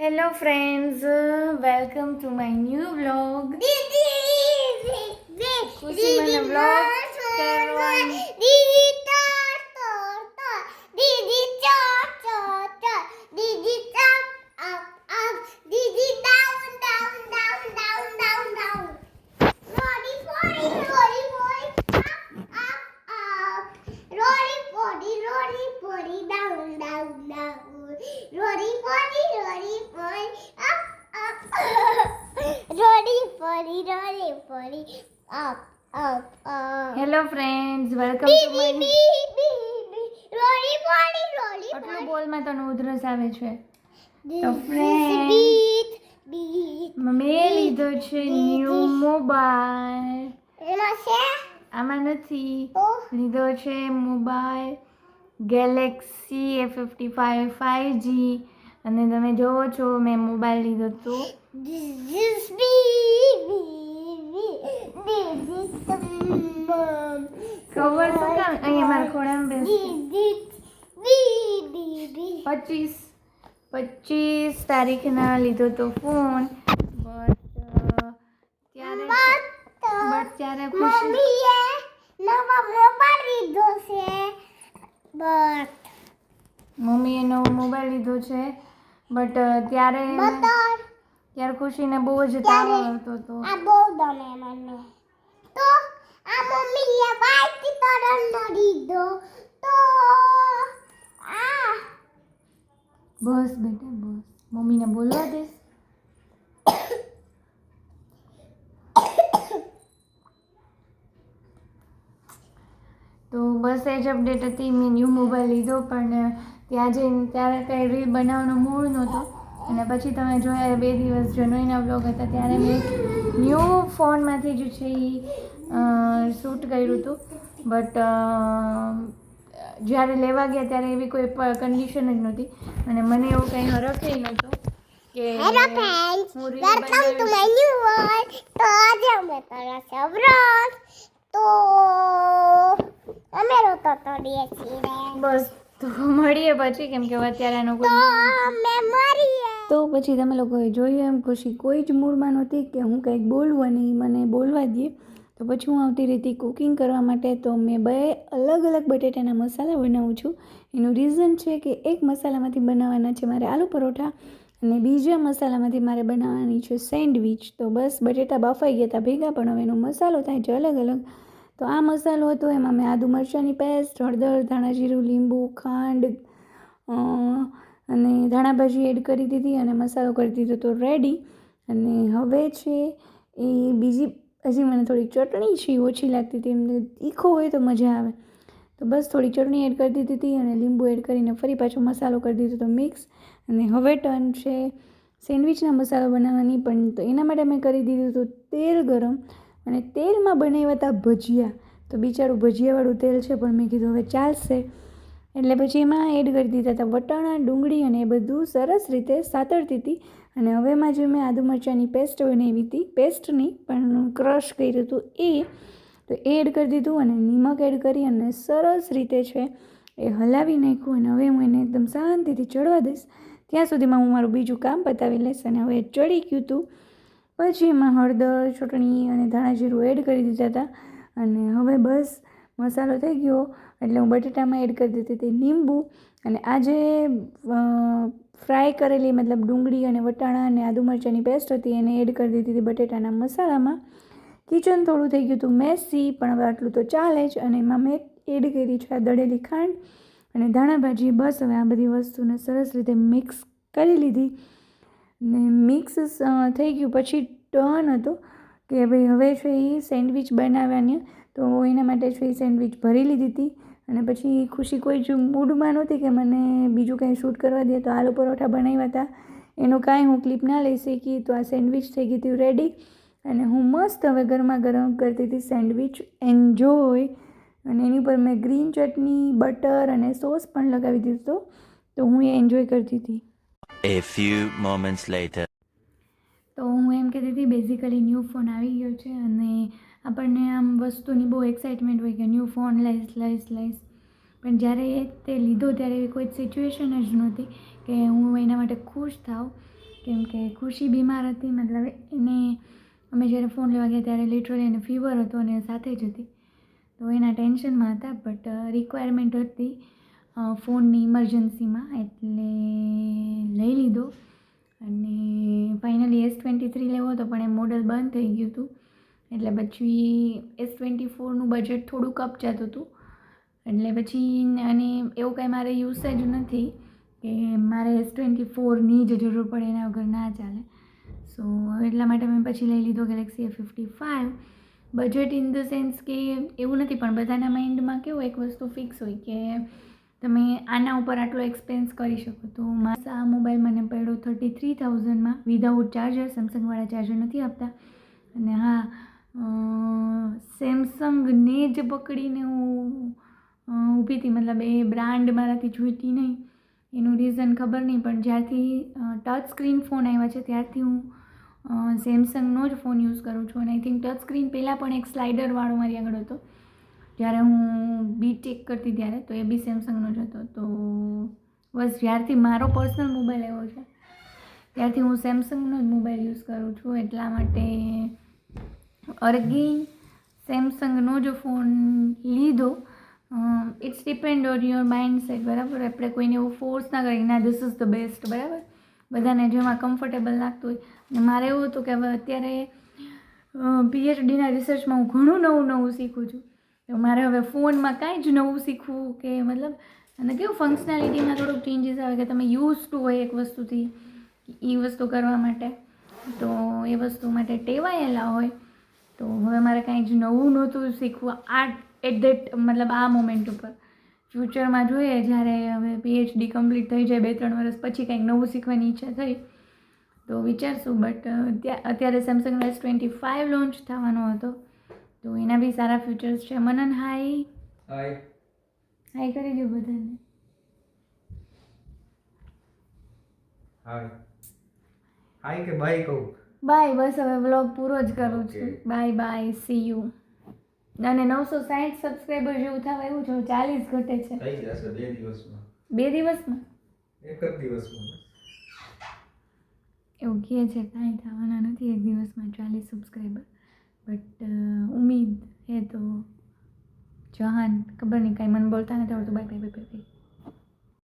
Hello friends welcome to my new vlog Khushi મને Potty, up, up, up. Hello friends welcome to બી બી માય બી બી બી roly poly roly આટલું બોલમાં તને ઉધરસ આવે છે. તો ફ્રેન્ડ બીટ મેં લીધો છે ન્યૂ મોબાઈલ એમાં છે? આમાં નથી. લીધો છે mobile Galaxy A fifty five five G અને તમે જોવો છો મેં મોબાઈલ લીધો તો this B B B this તમ ખબર શું કામ અહીંયા મારા ખોળામાં બેસ પચીસ. પચીસ તારીખના લીધો તો ફોન બટ ત્યારે બટ ત્યારે મમ્મીએ નવા મોબાઈલ લીધો છે. બટ મમ્મીએ નવો મોબાઈલ લીધો છે. બટ ત્યારે બતર ત્યારે ખુશીને બહુ જ તાવ આવતો હતો. આ બહુ ગમે મને. તો આ મમ્મીએ બાઈક તરંનો દીધો તો આ. બસ બેટા બસ. મમ્મીને બોલવા દે તો બસ એ જ અપડેટ હતી. મેં ન્યૂ મોબાઈલ લીધો પણ ત્યાં જઈને ત્યારે કંઈ રીલ બનાવવાનો મૂળ નહોતો. અને પછી તમે જોયા બે દિવસ જનોઈના બ્લોગ હતા ત્યારે મેં ન્યૂ ફોનમાંથી જ છે એ શૂટ કર્યું હતું. બટ જ્યારે લેવા ગયા ત્યારે એવી કોઈ કન્ડિશન જ નહોતી. અને મને એવું કંઈ હરખે નહોતું કે hello friends welcome to my new world તો આજે અમે તારા સબ્રોસ તો અમે રોતો તોડીએ છીએ. બસ તો મળીએ પછી કેમ કે અત્યારે આનો તો કોઈ અમે મરીએ તો પછી તમે લોકોએ જોયું એમ ખુશી કોઈ જ મૂડમાં નહોતી કે હું કંઈક બોલવું અને એ મને બોલવા દે. તો પછી હું આવતી રીતે કુકિંગ કરવા માટે તો મેં બે અલગ અલગ બટેટાના મસાલા બનાવું છું. એનું રીઝન છે કે એક મસાલામાંથી બનાવવાના છે મારે આલુ પરોઠા અને બીજા મસાલામાંથી મારે બનાવવાની છે સેન્ડવિચ. તો બસ બટેટા બફાઈ ગયા હતા ભેગા, પણ હવે એનો મસાલો થાય છે અલગ અલગ. તો આ મસાલો હતો, એમાં મેં આદુ મરચાંની પેસ્ટ, હળદર, ધાણા જીરું, લીંબુ, ખાંડ અને ધાણા ભાજી એડ કરી દીધી અને મસાલો કરી દીધો તો રેડી અને હવે છે એ બીજી, હજી મને થોડી ચટણી છે ઓછી લાગતી હતી, એમને તીખો હોય તો મજા આવે. તો બસ થોડી ચટણી એડ કરી દીધી હતી અને લીંબુ એડ કરીને ફરી પાછો મસાલો કરી દીધો તો મિક્સ અને હવે ટર્ન છે સેન્ડવિચના મસાલો બનાવવાની, પણ તો એના માટે મેં કરી દીધું હતું તેલ ગરમ. અને તેલમાં બનાવ્યા હતા ભજીયા. તો બિચારું ભજીયાવાળું તેલ છે, પણ મેં કીધું હવે ચાલશે. એટલે પછી એમાં એડ કરી દીધા હતા વટાણા, ડુંગળી અને એ બધું સરસ રીતે સાતળતી હતી. અને હવેમાં જે મેં આદુ મરચાંની પેસ્ટ બનાવી હતી પેસ્ટ નહીં, પણ ક્રશ કર્યું હતું એ, તો એ એડ કરી દીધું અને નિમક એડ કરી અને સરસ રીતે છે એ હલાવી નાખ્યું. અને હવે હું એને એકદમ શાંતિથી ચડવા દઈશ. ત્યાં સુધીમાં હું મારું બીજું કામ પતાવી લઈશ અને હવે ચડી ગયું હતું. પછી એમાં હળદર, ચટણી અને ધાણા જીરું એડ કરી દીધા હતા. અને હવે બસ મસાલો થઈ ગયો, એટલે હું બટેટામાં એડ કરી દીધી હતી લીંબુ. અને આ જે ફ્રાય કરેલી મતલબ ડુંગળી અને વટાણા અને આદુ મરચાંની પેસ્ટ હતી, એને એડ કરી દીધી હતી બટેટાના મસાલામાં. કિચન થોડું થઈ ગયું હતું મેસી, પણ હવે આટલું તો ચાલે જ. અને એમાં મેં એડ કરી છે આ દળેલી ખાંડ. અને ધાણા ભાજી, બસ હવે આ બધી વસ્તુને સરસ રીતે મિક્સ કરી લીધી. ને મિક્સ થઈ ગયું. પછી ટર્ન હતો કે ભાઈ, હવે છે એ સેન્ડવિચ બનાવવાની. તો એના માટે છે એ સેન્ડવિચ ભરી લીધી હતી અને પછી ખુશી કોઈ જ મૂડમાં નહોતી કે મને બીજું કંઈ શૂટ કરવા દે. તો આલુ પરોઠા બનાવ્યા હતા. એનું કાંઈ હું ક્લિપ ના લઈ શકી. તો આ સેન્ડવિચ થઈ ગઈ હતી રેડી અને હું મસ્ત હવે ગરમા ગરમ કરતી હતી સેન્ડવિચ. એન્જોય અને એની ઉપર મેં ગ્રીન ચટણી, બટર અને સોસ પણ લગાવી દીધો તો હું એ એન્જોય કરતી હતી. A few moments later. તો હું એમ કહેતી હતી બેઝિકલી ન્યૂ ફોન આવી ગયો છે અને આપણને આમ વસ્તુની બહુ એક્સાઇટમેન્ટ હોય કે ન્યૂ ફોન લઈશ લઈશ લઈશ. પણ જ્યારે તે લીધો ત્યારે એવી કોઈ સિચ્યુએશન જ નહોતી કે હું એના માટે ખુશ થાઉં. કેમ કે ખુશી બીમાર હતી, મતલબ એને અમે જ્યારે ફોન લેવા ગયા ત્યારે લિટરલી એને ફીવર હતો અને સાથે જ હતી. તો એના ટેન્શનમાં હતા બટ રિક્વાયરમેન્ટ હતી ફોનની ઇમરજન્સીમાં એટલે લઈ લીધો. અને ફાઇનલી એસ ટ્વેન્ટી થ્રી લેવો હતો, પણ એ મોડલ બંધ થઈ ગયું હતું. એટલે પછી એસ ટ્વેન્ટી ફોરનું બજેટ થોડું જતું હતું. એટલે પછી અને એવું કાંઈ મારે યુસેજ નથી કે મારે એસ ટ્વેન્ટી ફોરની જ જરૂર પડે એના વગર ના ચાલે. સો એટલા માટે મેં પછી લઈ લીધો Galaxy A fifty five budget in the sense કે એવું નથી, પણ બધાના માઇન્ડમાં કેવું એક વસ્તુ ફિક્સ હોય કે તમે આના ઉપર આટલો એક્સપેન્સ કરી શકો. તો આ મોબાઈલ મને પડ્યો થર્ટી થ્રી થાઉઝન્ડમાં વિધાઉટ ચાર્જર સેમસંગવાળા ચાર્જર નથી આપતા. અને હા સેમસંગને જ પકડીને હું ઊભી હતી. મતલબ એ બ્રાન્ડ મારાથી જોઈતી નહીં. એનું રીઝન ખબર નહીં. પણ જ્યારથી ટચ સ્ક્રીન ફોન આવ્યા છે, ત્યારથી હું સેમસંગનો જ ફોન યુઝ કરું છું. અને આઈ થિંક ટચ સ્ક્રીન પહેલાં પણ એક સ્લાઇડરવાળો મારી આગળ હતો. જ્યારે હું બી ટેક કરતી ત્યારે, તો એ બી સેમસંગનો જ હતો. તો બસ જ્યારથી મારો પર્સનલ મોબાઈલ એવો છે, ત્યારથી હું સેમસંગનો જ મોબાઈલ યુઝ કરું છું. એટલા માટે અર્ગી સેમસંગનો જ ફોન લીધો. It's depend on your mindset બરાબર? આપણે કોઈને એવું ફોર્સ ના કરીએ ના ધીસ ઇઝ ધ બેસ્ટ બરાબર? બધાને જેમાં કમ્ફર્ટેબલ લાગતું હોય. અને મારે એવું હતું કે, હવે અત્યારે પીએચડીના રિસર્ચમાં હું ઘણું નવું નવું શીખું છું. તો મારે હવે ફોનમાં કાંઈ જ નવું શીખવું કે મતલબ, અને કેવું ફંક્શનાલિટીમાં થોડુંક ચેન્જીસ આવે કે તમે યુઝ ટુ હોય એક વસ્તુથી એ વસ્તુ કરવા માટે. તો એ વસ્તુ માટે ટેવાયેલા હોય. તો હવે મારે કાંઈ જ નવું નહોતું શીખવું આ એટ ધેટ મતલબ આ મોમેન્ટ ઉપર. ફ્યુચરમાં જોઈએ, જ્યારે હવે પીએચડી કમ્પ્લીટ થઈ જાય બે, ત્રણ વર્ષ પછી કંઈક નવું શીખવાની ઈચ્છા થઈ, તો વિચારશું. બટ અત્યારે Samsung S twenty five launch થવાનો હતો. તો એના બી સારા ફ્યુચર્સ છે. મનન હાઈ હાય હાઈ કરી દો બધાને. હાય હાય કે બાય કહું? બાય બસ હવે વ્લોગ પૂરો જ કરું છું. બાય બાય સી યુ અને નવસો સાઠ સબસ્ક્રાઈબર જેવું થવા એવું છે ચાલીસ ઘટે છે. બે દિવસમાં. બે દિવસમાં? એક જ દિવસમાં એવું કહે છે કાંઈ થવાના નથી. એક દિવસમાં ચાલીસ સબસ્ક્રાઈબર બટ ઉમીદ હે તો જહાન ખબર નહીં, કાંઈ મને બોલતા નથી આવડતું. Bye bye bye bye